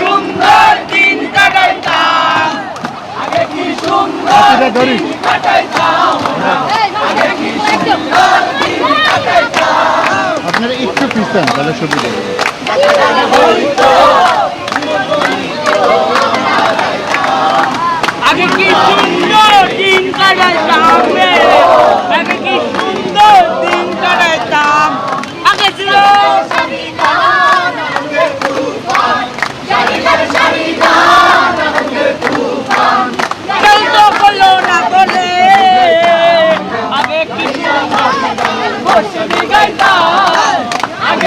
সুন্দর দিন কাটাইতাম। আগে কি সুন্দর দিন কাটাইতাম। আগে কি সুন্দর দিন কাটাইতাম। আপনারা একটু পিছন তাহলে সুবিধা হবে আগে কি সুন্দর দিন কাটাইতাম রে। আগে কি সুন্দর দিন কাটাইতাম আগে ছিল কেউ তো বলো না বলে আগে কি সুন্দর গাইতাম আগে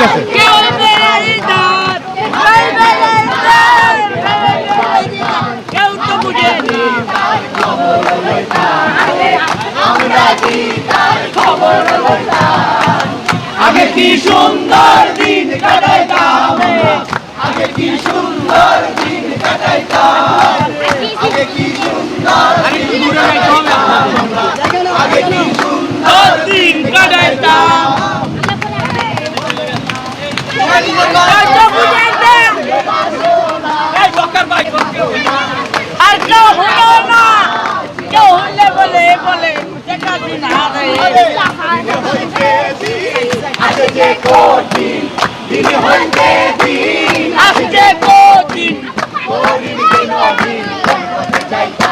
ঠিক আছে। আগে কি সুন্দর দিন কাটাইতাম? আগে কি সুন্দর দিন কাটাইতাম? আগে কি সুন্দর আগে কি সুন্দর দিন কাটাইতাম? আর কেউ হলো না। কেউ হলে বলে বলে আজকে কঠিন দিন হইতে দিন। আজকে কঠিন। কঠিন দিন অধীন। যাইতে